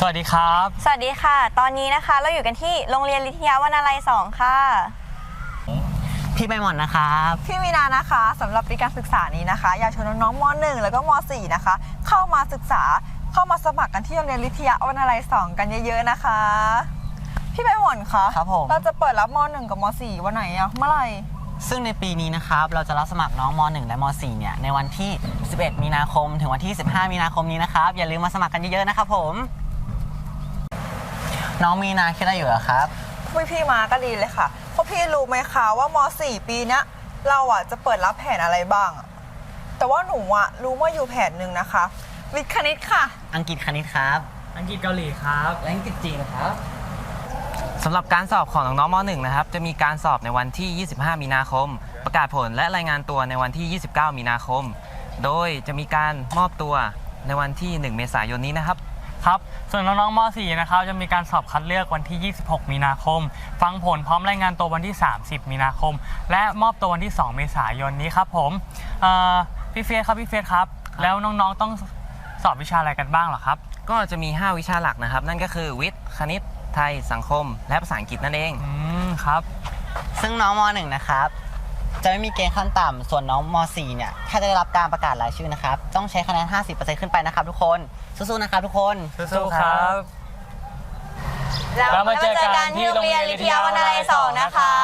สวัสดีครับ สวัสดีค่ะ ตอนนี้นะคะเราอยู่กันที่โรงเรียนลิทยาวนาลัย2ค่ะ พี่ใบหมอนนะครับ พี่มีนานะคะสำหรับปีการศึกษานี้นะคะ อยากชวนน้องๆม .1 แล้วก็ม .4 นะคะ เข้ามาศึกษาเข้ามาสมัครกันที่โรงเรียนลิทยาวนาลัย2กันเยอะๆนะคะ พี่ใบหมอนคะครับผม เราจะเปิดรับม .1 กับม .4 วันไหนอะเมื่อไหร่ซึ่งในปีนี้นะครับ เราจะรับสมัครน้องม .1 และม .4 เนี่ยในวันที่ 11 มีนาคม ถึงวันที่ 15 มีนาคมนี้นะครับอย่าลืมมาสมัครกันเยอะๆนะครับผม น้องมีนาคิดอะไรอยู่เหรอครับพี่พี่มาก็ดีเลยค่ะเพราะพี่รู้ไหมคะว่าม .4 ปีเนี้ยเราอะจะเปิดรับแผนอะไรบ้างอะแต่ว่าหนูอะรู้ว่าอยู่แผนหนึ่งนะคะ วิทย์คณิตค่ะ อังกฤษคณิตครับ อังกฤษเกาหลีครับและอังกฤษจีนครับ สำหรับการสอบของน้องๆม .1 นะครับ จะมีการสอบในวันที่ 25 มีนาคม ประกาศผลและรายงานตัวในวันที่ 29 มีนาคม โดยจะมีการมอบตัวในวันที่ 1 เมษายนนี้นะครับ ครับส่วนน้องๆม .4 นะครับจะมีการสอบคัดเลือกวันที่ 26 มีนาคม ฟังผลพร้อมรายงานตัววันที่ 30 มีนาคม และมอบตัววันที่ 2 เมษายนนี้ครับผมเอ่อพี่เฟียสครับพี่เฟียสครับ แล้วน้องๆต้องสอบวิชาอะไรกันบ้างเหรอครับ ก็จะมี 5 วิชาหลักนะครับ นั่นก็คือวิทย์คณิต ไทย สังคม และภาษาอังกฤษนั่นเอง อืมครับ ซึ่งน้องม .1 นะครับ จะไม่มีเกณฑ์ขั้นต่ำส่วนน้องม .4 เนี่ย ถ้าจะได้รับการประกาศรายชื่อนะครับ ต้องใช้คะแนน 50%ขึ้นไปนะครับทุกคน สู้ๆ นะครับทุกคน สู้ๆครับ แล้วมาเจอกันที่โรงเรียนลิทยาวนาลัย2นะคะ